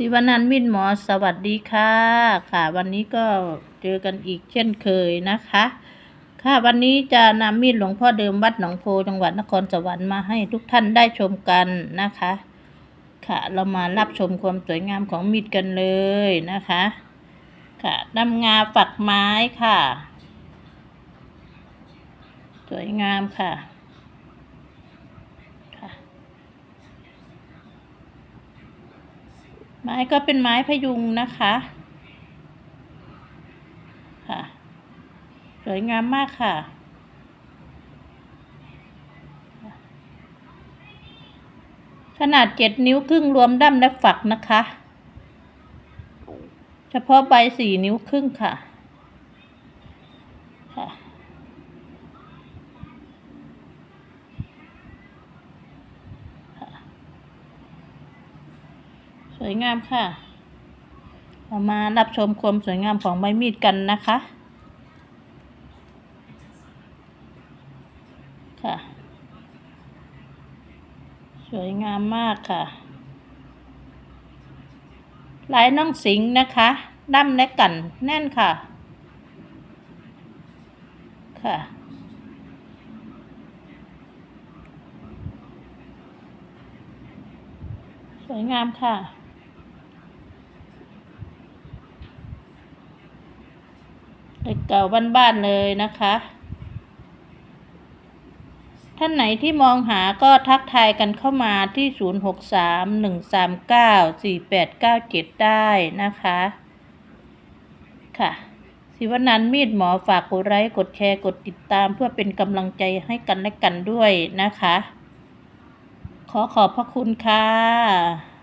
ศิวนันท์มินหมอสวัสดีค่ะ ค่ะ วันนี้ก็เจอกันอีกเช่นเคยนะคะ ค่ะวันนี้จะนำมีดหลวงพ่อเดิมวัดหนองโพจังหวัดนครสวรรค์มาให้ทุกท่านได้ชมกันนะคะ ค่ะเรามารับชมความสวยงามของมีดกันเลยนะคะ ค่ะนำงาฝักไม้ค่ะ สวยงามค่ะ ค่ะ ไม้ก็เป็นไม้พยุงนะคะค่ะสวยงามมากค่ะ ขนาดเจ็ดนิ้วครึ่งรวมด้ามและฝักนะคะ เฉพาะใบสี่นิ้วครึ่งค่ะค่ะ สวยงามค่ะ เรามารับชมความสวยงามของใบมีดกันนะคะ ค่ะ สวยงามมากค่ะ ลายน้องสิงนะคะดั้มและกันแน่นค่ะ ค่ะสวยงามค่ะ เกเก่าบ้านๆเลยนะคะ ท่านไหนที่มองหาก็ทักทายกันเข้ามาที่ 0631394897 ได้นะคะ ค่ะศิวนันท์มีดหมอฝากกดไลค์กดแชร์กดติดตามเพื่อเป็นกำลังใจให้กันและกันด้วยนะคะ ขอขอบพระคุณค่ะ